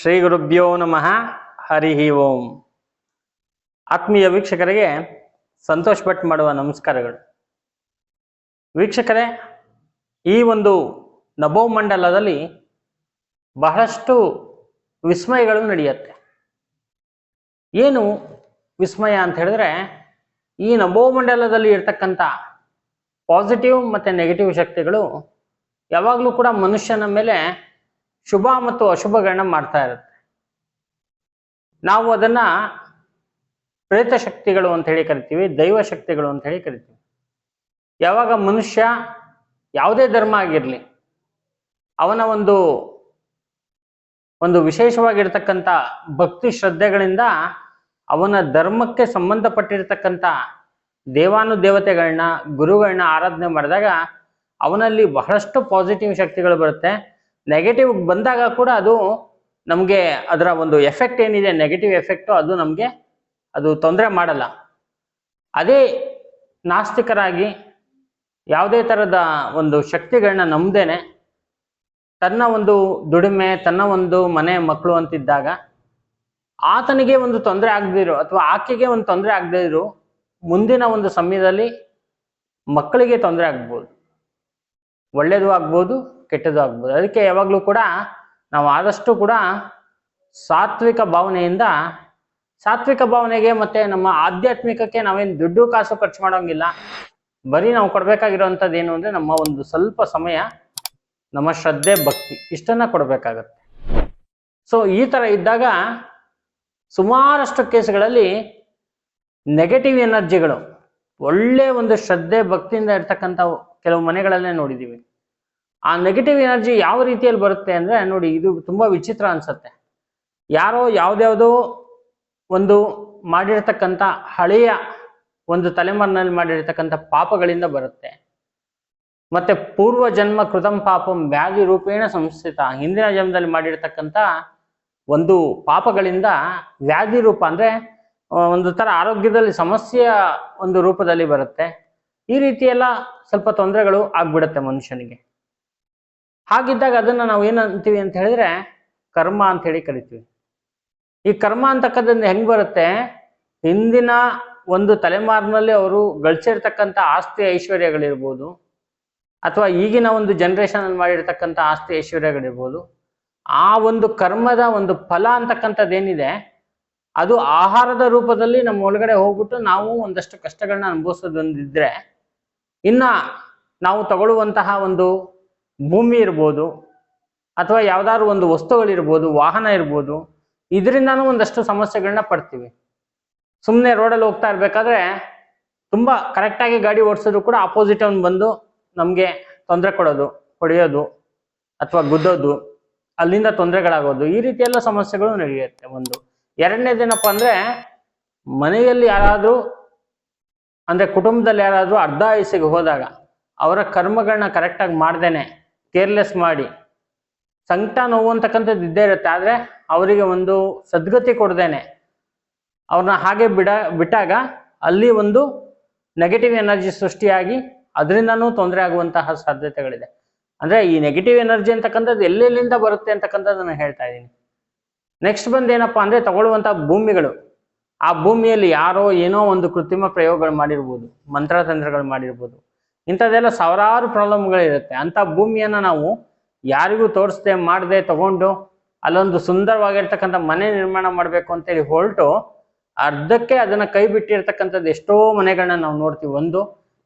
ಶ್ರೀ ಗುರುಭ್ಯೋ ನಮಃ ಹರಿ ಓಂ. ಆತ್ಮೀಯ ವೀಕ್ಷಕರಿಗೆ ಸಂತೋಷ್ ಭಟ್ ಮಾಡುವ ನಮಸ್ಕಾರಗಳು. ವೀಕ್ಷಕರೇ, ಈ ಒಂದು ನಭೋಮಂಡಲದಲ್ಲಿ ಬಹಳಷ್ಟು ವಿಸ್ಮಯಗಳು ನಡೆಯುತ್ತೆ. ಏನು ವಿಸ್ಮಯ ಅಂತ ಹೇಳಿದ್ರೆ, ಈ ನಭೋಮಂಡಲದಲ್ಲಿ ಇರ್ತಕ್ಕಂಥ ಪಾಸಿಟಿವ್ ಮತ್ತು ನೆಗೆಟಿವ್ ಶಕ್ತಿಗಳು ಯಾವಾಗಲೂ ಕೂಡ ಮನುಷ್ಯನ ಮೇಲೆ ಶುಭ ಮತ್ತು ಅಶುಭಗಳನ್ನ ಮಾಡ್ತಾ ಇರುತ್ತೆ. ನಾವು ಅದನ್ನ ಪ್ರೇತ ಶಕ್ತಿಗಳು ಅಂತ ಹೇಳಿ ಕರಿತೀವಿ, ದೈವ ಶಕ್ತಿಗಳು ಅಂತ ಹೇಳಿ ಕರಿತೀವಿ. ಯಾವಾಗ ಮನುಷ್ಯ ಯಾವುದೇ ಧರ್ಮ ಆಗಿರಲಿ, ಅವನ ಒಂದು ಒಂದು ವಿಶೇಷವಾಗಿರ್ತಕ್ಕಂಥ ಭಕ್ತಿ ಶ್ರದ್ಧೆಗಳಿಂದ ಅವನ ಧರ್ಮಕ್ಕೆ ಸಂಬಂಧಪಟ್ಟಿರ್ತಕ್ಕಂಥ ದೇವಾನುದೇವತೆಗಳನ್ನ ಗುರುಗಳನ್ನ ಆರಾಧನೆ ಮಾಡಿದಾಗ ಅವನಲ್ಲಿ ಬಹಳಷ್ಟು ಪಾಸಿಟಿವ್ ಶಕ್ತಿಗಳು ಬರುತ್ತೆ. ನೆಗೆಟಿವ್ ಬಂದಾಗ ಕೂಡ ಅದು ನಮಗೆ ಅದರ ಒಂದು ಎಫೆಕ್ಟ್ ಏನಿದೆ ನೆಗೆಟಿವ್ ಎಫೆಕ್ಟು ಅದು ನಮಗೆ ಅದು ತೊಂದರೆ ಮಾಡಲ್ಲ. ಅದೇ ನಾಸ್ತಿಕರಾಗಿ ಯಾವುದೇ ಥರದ ಒಂದು ಶಕ್ತಿಗಳನ್ನ ನಂಬದೇನೆ ತನ್ನ ಒಂದು ದುಡಿಮೆ, ತನ್ನ ಒಂದು ಮನೆ ಮಕ್ಕಳು ಅಂತಿದ್ದಾಗ ಆತನಿಗೆ ಒಂದು ತೊಂದರೆ ಆಗದಿರು ಅಥವಾ ಆಕೆಗೆ ಒಂದು ತೊಂದರೆ ಆಗದೇ ಇರು ಮುಂದಿನ ಒಂದು ಸಮಯದಲ್ಲಿ ಮಕ್ಕಳಿಗೆ ತೊಂದರೆ ಆಗ್ಬೋದು. ಒಳ್ಳೇದು ಆಗ್ಬೋದು ಕೆಟ್ಟದ್ದು ಆಗ್ಬೋದು. ಅದಕ್ಕೆ ಯಾವಾಗಲೂ ಕೂಡ ನಾವು ಆದಷ್ಟು ಕೂಡ ಸಾತ್ವಿಕ ಭಾವನೆಯಿಂದ, ಸಾತ್ವಿಕ ಭಾವನೆಗೆ ಮತ್ತೆ ನಮ್ಮ ಆಧ್ಯಾತ್ಮಿಕಕ್ಕೆ ನಾವೇನು ದುಡ್ಡು ಕಾಸು ಖರ್ಚು ಮಾಡೋಂಗಿಲ್ಲ. ಬರೀ ನಾವು ಕೊಡ್ಬೇಕಾಗಿರೋಂಥದ್ದು ಏನು ಅಂದ್ರೆ ನಮ್ಮ ಒಂದು ಸ್ವಲ್ಪ ಸಮಯ, ನಮ್ಮ ಶ್ರದ್ಧೆ, ಭಕ್ತಿ, ಇಷ್ಟನ್ನ ಕೊಡಬೇಕಾಗತ್ತೆ. ಸೊ ಈ ತರ ಇದ್ದಾಗ ಸುಮಾರಷ್ಟು ಕೇಸ್ಗಳಲ್ಲಿ ನೆಗೆಟಿವ್ ಎನರ್ಜಿಗಳು, ಒಳ್ಳೆ ಒಂದು ಶ್ರದ್ಧೆ, ಭಕ್ತಿಯಿಂದ ಇರ್ತಕ್ಕಂಥ ಕೆಲವು ಮನೆಗಳಲ್ಲೇ ನೋಡಿದೀವಿ. ಆ ನೆಗೆಟಿವ್ ಎನರ್ಜಿ ಯಾವ ರೀತಿಯಲ್ಲಿ ಬರುತ್ತೆ ಅಂದ್ರೆ ನೋಡಿ ಇದು ತುಂಬಾ ವಿಚಿತ್ರ ಅನ್ಸತ್ತೆ. ಯಾರೋ ಯಾವುದ್ಯಾವುದೋ ಒಂದು ಮಾಡಿರ್ತಕ್ಕಂಥ ಹಳೆಯ ಒಂದು ತಲೆಮಾರಿನಲ್ಲಿ ಮಾಡಿರ್ತಕ್ಕಂಥ ಪಾಪಗಳಿಂದ ಬರುತ್ತೆ. ಮತ್ತೆ ಪೂರ್ವ ಜನ್ಮ ಕೃತಂ ಪಾಪಂ ವ್ಯಾಧಿ ರೂಪೇಣ ಸಂಸ್ಥಿತ. ಹಿಂದಿನ ಜನ್ಮದಲ್ಲಿ ಮಾಡಿರ್ತಕ್ಕಂಥ ಒಂದು ಪಾಪಗಳಿಂದ ವ್ಯಾಧಿ ರೂಪ ಅಂದ್ರೆ ಒಂದು ತರ ಆರೋಗ್ಯದಲ್ಲಿ ಸಮಸ್ಯೆಯ ಒಂದು ರೂಪದಲ್ಲಿ ಬರುತ್ತೆ. ಈ ರೀತಿ ಎಲ್ಲ ಸ್ವಲ್ಪ ತೊಂದರೆಗಳು ಆಗ್ಬಿಡುತ್ತೆ ಮನುಷ್ಯನಿಗೆ. ಹಾಗಿದ್ದಾಗ ಅದನ್ನ ನಾವು ಏನಂತೀವಿ ಅಂತ ಹೇಳಿದ್ರೆ ಕರ್ಮ ಅಂತ ಹೇಳಿ ಕರಿತೀವಿ. ಈ ಕರ್ಮ ಅಂತಕ್ಕಂಥದ್ದು ಹೆಂಗ್ ಬರುತ್ತೆ? ಹಿಂದಿನ ಒಂದು ತಲೆಮಾರಿನಲ್ಲಿ ಅವರು ಗಳಿಸಿರ್ತಕ್ಕಂಥ ಆಸ್ತಿ ಐಶ್ವರ್ಯಗಳಿರ್ಬೋದು, ಅಥವಾ ಈಗಿನ ಒಂದು ಜನರೇಷನ್ ಮಾಡಿರ್ತಕ್ಕಂಥ ಆಸ್ತಿ ಐಶ್ವರ್ಯಗಳಿರ್ಬೋದು. ಆ ಒಂದು ಕರ್ಮದ ಒಂದು ಫಲ ಅಂತಕ್ಕಂಥದ್ದು ಏನಿದೆ ಅದು ಆಹಾರದ ರೂಪದಲ್ಲಿ ನಮ್ಮ ಒಳಗಡೆ ಹೋಗ್ಬಿಟ್ಟು ನಾವು ಒಂದಷ್ಟು ಕಷ್ಟಗಳನ್ನ ಅನುಭವಿಸೋದೊಂದಿದ್ರೆ ಇನ್ನ ನಾವು ತಗೊಳ್ಳುವಂತಹ ಒಂದು ಭೂಮಿ ಇರ್ಬೋದು ಅಥವಾ ಯಾವ್ದಾದ್ರು ಒಂದು ವಸ್ತುಗಳಿರ್ಬೋದು, ವಾಹನ ಇರ್ಬೋದು, ಇದರಿಂದನೂ ಒಂದಷ್ಟು ಸಮಸ್ಯೆಗಳನ್ನ ಪಡ್ತೀವಿ. ಸುಮ್ಮನೆ ರೋಡಲ್ಲಿ ಹೋಗ್ತಾ ಇರ್ಬೇಕಾದ್ರೆ ತುಂಬಾ ಕರೆಕ್ಟಾಗಿ ಗಾಡಿ ಓಡಿಸಿದ್ರು ಕೂಡ ಆಪೋಸಿಟ್ ಅವ್ನು ಬಂದು ನಮಗೆ ತೊಂದರೆ ಕೊಡೋದು, ಹೊಡೆಯೋದು ಅಥವಾ ಗುದ್ದೋದು, ಅಲ್ಲಿಂದ ತೊಂದರೆಗಳಾಗೋದು, ಈ ರೀತಿ ಎಲ್ಲ ಸಮಸ್ಯೆಗಳು ನಡೆಯುತ್ತೆ ಒಂದು. ಎರಡನೇದೇನಪ್ಪ ಅಂದ್ರೆ ಮನೆಯಲ್ಲಿ ಯಾರಾದ್ರೂ ಅಂದ್ರೆ ಕುಟುಂಬದಲ್ಲಿ ಯಾರಾದರೂ ಅರ್ಧ ವಯಸ್ಸಿಗೆ ಹೋದಾಗ ಅವರ ಕರ್ಮಗಳನ್ನ ಕರೆಕ್ಟಾಗಿ ಮಾಡ್ದೇನೆ ಕೇರ್ಲೆಸ್ ಮಾಡಿ, ಸಂಕಟ ನೋವು ಅಂತಕ್ಕಂಥದ್ದು ಇದ್ದೇ ಇರುತ್ತೆ. ಆದರೆ ಅವರಿಗೆ ಒಂದು ಸದ್ಗತಿ ಕೊಡ್ದೇನೆ. ಅವ್ರನ್ನ ಹಾಗೆ ಬಿಡ, ಬಿಟ್ಟಾಗ ಅಲ್ಲಿ ಒಂದು ನೆಗೆಟಿವ್ ಎನರ್ಜಿ ಸೃಷ್ಟಿಯಾಗಿ ಅದರಿಂದನೂ ತೊಂದರೆ ಆಗುವಂತಹ ಸಾಧ್ಯತೆಗಳಿದೆ. ಅಂದರೆ ಈ ನೆಗೆಟಿವ್ ಎನರ್ಜಿ ಅಂತಕ್ಕಂಥದ್ದು ಎಲ್ಲೆಲ್ಲಿಂದ ಬರುತ್ತೆ ಅಂತಕ್ಕಂಥದ್ದು ನಾನು ಹೇಳ್ತಾ ಇದ್ದೀನಿ. ನೆಕ್ಸ್ಟ್ ಬಂದು ಏನಪ್ಪಾ ಅಂದ್ರೆ ತಗೊಳ್ಳುವಂಥ ಭೂಮಿಗಳು. ಆ ಭೂಮಿಯಲ್ಲಿ ಯಾರೋ ಏನೋ ಒಂದು ಕೃತ್ರಿಮ ಪ್ರಯೋಗಗಳು ಮಾಡಿರ್ಬೋದು, ಮಂತ್ರತಂತ್ರಗಳು ಮಾಡಿರ್ಬೋದು, ಇಂಥದ್ದೆಲ್ಲ ಸಾವಿರಾರು ಪ್ರಾಬ್ಲಮ್ಗಳಿರುತ್ತೆ. ಅಂಥ ಭೂಮಿಯನ್ನ ನಾವು ಯಾರಿಗೂ ತೋರಿಸ್ದೆ, ಮಾಡದೆ, ತಗೊಂಡು ಅಲ್ಲೊಂದು ಸುಂದರವಾಗಿರ್ತಕ್ಕಂಥ ಮನೆ ನಿರ್ಮಾಣ ಮಾಡಬೇಕು ಅಂತೇಳಿ ಹೊರಟು ಅರ್ಧಕ್ಕೆ ಅದನ್ನು ಕೈ ಬಿಟ್ಟಿರ್ತಕ್ಕಂಥದ್ದು ಎಷ್ಟೋ ಮನೆಗಳನ್ನ ನಾವು ನೋಡ್ತೀವಿ. ಒಂದು,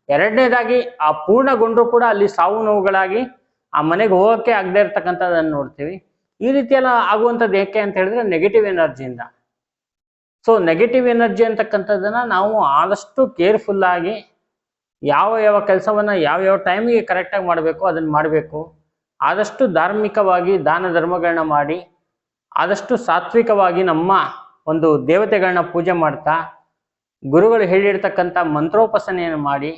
ಎರಡನೇದಾಗಿ ಆ ಪೂರ್ಣಗೊಂಡರೂ ಕೂಡ ಅಲ್ಲಿ ಸಾವು ನೋವುಗಳಾಗಿ ಆ ಮನೆಗೆ ಹೋಗೋಕ್ಕೆ ಆಗದೆ ಇರ್ತಕ್ಕಂಥದ್ದನ್ನು ನೋಡ್ತೀವಿ. ಈ ರೀತಿಯೆಲ್ಲ ಆಗುವಂಥದ್ದು ಏಕೆ ಅಂತ ಹೇಳಿದ್ರೆ ನೆಗೆಟಿವ್ ಎನರ್ಜಿಯಿಂದ ಸೊ ನೆಗೆಟಿವ್ ಎನರ್ಜಿ ಅಂತಕ್ಕಂಥದ್ದನ್ನ ನಾವು ಆದಷ್ಟು ಕೇರ್ಫುಲ್ ಆಗಿ ಯಾವ ಯಾವ ಕೆಲಸವನ್ನ ಯಾವ ಯಾವ ಟೈಮಿಗೆ ಕರೆಕ್ಟಾಗಿ ಮಾಡಬೇಕು, ಅದನ್ನ ಮಾಡಬೇಕು. ಆದಷ್ಟು ಧಾರ್ಮಿಕವಾಗಿ ದಾನ ಧರ್ಮಗಳನ್ನ ಮಾಡಿ, ಆದಷ್ಟು ಸಾತ್ವಿಕವಾಗಿ ನಮ್ಮ ಒಂದು ದೇವತೆಗಳನ್ನ ಪೂಜೆ ಮಾಡ್ತಾ, ಗುರುಗಳು ಹೇಳಿರ್ತಕ್ಕಂಥ ಮಂತ್ರೋಪಾಸನೆಯನ್ನು ಮಾಡಿ,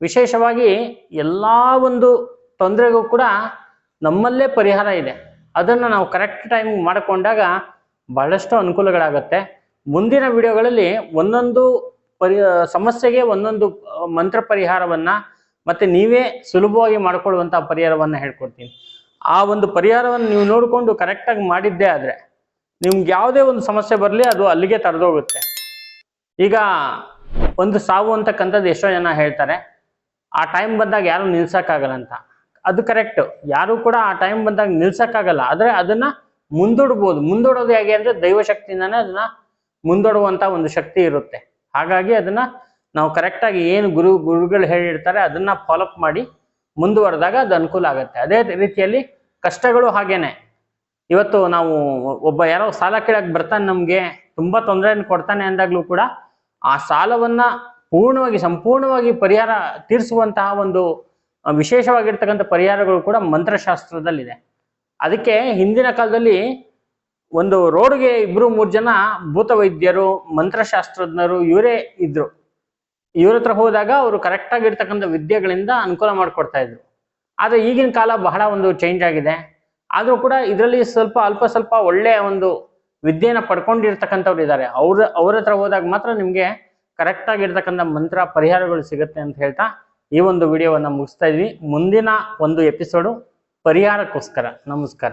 ವಿಶೇಷವಾಗಿ ಎಲ್ಲ ಒಂದು ತೊಂದರೆಗೂ ಕೂಡ ನಮ್ಮಲ್ಲೇ ಪರಿಹಾರ ಇದೆ. ಅದನ್ನು ನಾವು ಕರೆಕ್ಟ್ ಟೈಮ್ ಮಾಡಿಕೊಂಡಾಗ ಬಹಳಷ್ಟು ಅನುಕೂಲಗಳಾಗತ್ತೆ. ಮುಂದಿನ ವಿಡಿಯೋಗಳಲ್ಲಿ ಒಂದೊಂದು ಪರಿ, ಸಮಸ್ಯೆಗೆ ಒಂದೊಂದು ಮಂತ್ರ ಪರಿಹಾರವನ್ನ ಮತ್ತೆ ನೀವೇ ಸುಲಭವಾಗಿ ಮಾಡಿಕೊಳ್ಳುವಂತಹ ಪರಿಹಾರವನ್ನ ಹೇಳ್ಕೊಡ್ತೀನಿ. ಆ ಒಂದು ಪರಿಹಾರವನ್ನು ನೀವು ನೋಡಿಕೊಂಡು ಕರೆಕ್ಟಾಗಿ ಮಾಡಿದ್ದೇ ಆದ್ರೆ ನಿಮ್ಗೆ ಯಾವುದೇ ಒಂದು ಸಮಸ್ಯೆ ಬರಲಿ ಅದು ಅಲ್ಲಿಗೆ ತಡೆದೋಗುತ್ತೆ ಈಗ ಒಂದು ಸಾವು ಅಂತಕ್ಕಂಥದ್ದು ಎಷ್ಟೋ ಜನ ಹೇಳ್ತಾರೆ, ಆ ಟೈಮ್ ಬಂದಾಗ ಯಾರು ನಿಲ್ಸಕ್ಕಾಗಲ್ಲ ಅಂತ. ಅದು ಕರೆಕ್ಟ್ ಯಾರು ಕೂಡ ಆ ಟೈಮ್ ಬಂದಾಗ ನಿಲ್ಸಕ್ಕಾಗಲ್ಲ. ಆದ್ರೆ ಅದನ್ನ ಮುಂದೂಡ್ಬೋದು. ಮುಂದೂಡೋದು ಹೇಗೆ ಅಂದ್ರೆ ದೈವಶಕ್ತಿಯಿಂದಾನೇ ಅದನ್ನ ಮುಂದೂಡುವಂತ ಒಂದು ಶಕ್ತಿ ಇರುತ್ತೆ. ಹಾಗಾಗಿ ಅದನ್ನ ನಾವು ಕರೆಕ್ಟಾಗಿ ಏನು ಗುರು, ಗುರುಗಳು ಹೇಳಿರ್ತಾರೆ ಅದನ್ನ ಫಾಲೋಅಪ್ ಮಾಡಿ ಮುಂದುವರೆದಾಗ ಅದು ಅನುಕೂಲ ಆಗುತ್ತೆ. ಅದೇ ರೀತಿಯಲ್ಲಿ ಕಷ್ಟಗಳು ಹಾಗೇನೆ. ಇವತ್ತು ನಾವು ಒಬ್ಬ ಯಾರೋ ಸಾಲ ಕೇಳಕ್ ಬರ್ತಾನೆ ನಮ್ಗೆ, ತುಂಬಾ ತೊಂದರೆಯನ್ನು ಕೊಡ್ತಾನೆ ಅಂದಾಗ್ಲೂ ಕೂಡ ಆ ಸಾಲವನ್ನ ಪೂರ್ಣವಾಗಿ, ಸಂಪೂರ್ಣವಾಗಿ ಪರಿಹಾರ ತೀರಿಸುವಂತಹ ಒಂದು ವಿಶೇಷವಾಗಿರ್ತಕ್ಕಂಥ ಪರಿಹಾರಗಳು ಕೂಡ ಮಂತ್ರಶಾಸ್ತ್ರದಲ್ಲಿದೆ. ಅದಕ್ಕೆ ಹಿಂದಿನ ಕಾಲದಲ್ಲಿ ಒಂದು ರೋಡ್ಗೆ ಇಬ್ರು ಮೂರು ಜನ ಭೂತ ವೈದ್ಯರು ಮಂತ್ರಶಾಸ್ತ್ರಜ್ಞರು ಇವರೇ ಇದ್ರು. ಇವ್ರ ಹತ್ರ ಹೋದಾಗ ಅವರು ಕರೆಕ್ಟ್ ಆಗಿರ್ತಕ್ಕಂಥ ವಿದ್ಯೆಗಳಿಂದ ಅನುಕೂಲ ಮಾಡಿಕೊಡ್ತಾ ಇದ್ರು. ಆದ್ರೆ ಈಗಿನ ಕಾಲ ಬಹಳ ಒಂದು ಚೇಂಜ್ ಆಗಿದೆ. ಆದ್ರೂ ಕೂಡ ಇದರಲ್ಲಿ ಸ್ವಲ್ಪ ಅಲ್ಪ ಸ್ವಲ್ಪ ಒಳ್ಳೆಯ ಒಂದು ವಿದ್ಯೆನ ಪಡ್ಕೊಂಡಿರ್ತಕ್ಕಂಥವ್ರು ಇದ್ದಾರೆ ಅವ್ರ ಅವ್ರ ಹತ್ರ ಹೋದಾಗ ಮಾತ್ರ ನಿಮ್ಗೆ ಕರೆಕ್ಟ್ ಆಗಿರ್ತಕ್ಕಂಥ ಮಂತ್ರ ಪರಿಹಾರಗಳು ಸಿಗುತ್ತೆ ಅಂತ ಹೇಳ್ತಾ ಈ ಒಂದು ವಿಡಿಯೋವನ್ನು ಮುಗಿಸ್ತಾ ಇದ್ವಿ. ಮುಂದಿನ ಒಂದು ಎಪಿಸೋಡು ಪರಿಹಾರಕ್ಕೋಸ್ಕರ. ನಮಸ್ಕಾರ.